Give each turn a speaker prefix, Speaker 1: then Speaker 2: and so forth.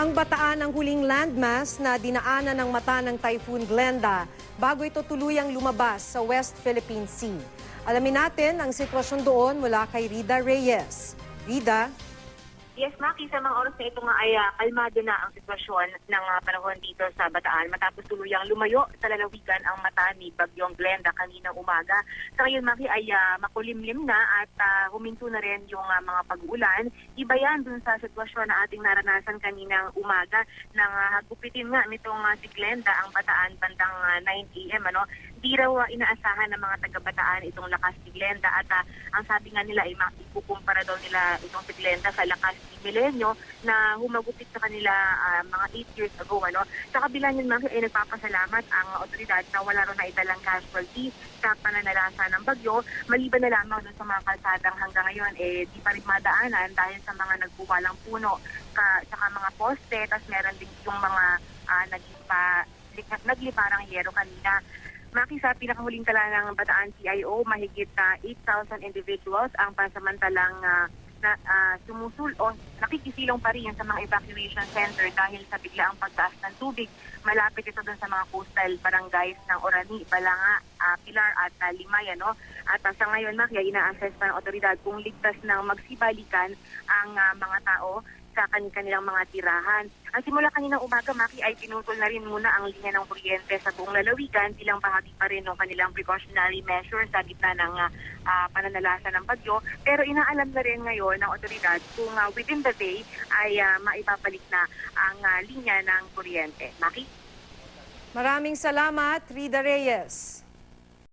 Speaker 1: Ang bataan ang huling landmass na dinaanan ng mata ng Typhoon Glenda bago ito tuluyang lumabas sa West Philippine Sea. Alamin natin ang sitwasyon doon mula kay Rida Reyes. Rida,
Speaker 2: Yes, Maki, sa mga oras na ito nga ay ah, kalmado na ang sitwasyon ng ah, panahon dito sa Bataan matapos tuluyang lumayo sa lalawigan ang mata ni Bagyong Glenda kaninang umaga. Sa ngayon, Maki, ay ah, makulimlim na at ah, huminto na rin yung ah, mga pag-ulan. Iba yan dun sa sitwasyon na ating naranasan kaninang umaga nang uh, hagupitin nga nitong ah, si Glenda ang Bataan bandang ah, 9 a.m. Ano? Di raw ah, inaasahan ng mga taga-Bataan itong lakas ni Glenda at ah, ang sabi nga nila ay maikukumpara daw nila itong si Glenda sa lakas ni Milenio na humagupit sa kanila ah, mga 8 years ago. Ano? Sa kabila niyan, Maki, ay nagpapasalamat ang otoridad na wala raw na italang casualty sa pananalasa ng bagyo. Maliban na lamang sa mga kalsadang hanggang ngayon, eh, di pa rin madaanan dahil sa mga nagbuwalang puno ka, saka mga poste, tapos meron din yung mga uh, naglipa, lik- nagliparang yero kanina. Maki sa pinakahuling tala ng Bataan CIO, mahigit na 8,000 individuals ang pansamantalang ah, na ah, sumusul o nakikisilong pa rin sa mga evacuation center dahil sa biglaang pagtaas ng tubig. Malapit ito dun sa mga coastal barangays ng Orani, Balanga, ah, Pilar at uh, Limay. Ano? At ah, sa ngayon, Maki, ay ina-assess pa ng otoridad kung ligtas ng magsibalikan ang ah, mga tao sa kan- kanilang mga tirahan. Ang simula kaninang umaga, Maki, ay pinutol na rin muna ang linya ng kuryente sa buong lalawigan bilang bahagi pa rin ng kanilang precautionary measures sa gitna ng ah, ah, pananalasa ng bagyo. Pero inaalam na rin ngayon ng otoridad kung ah, within the day ay ah, maipapalik na ang ah, linya ng kuryente. Maki?
Speaker 1: maraming salamat, Rida Reyes.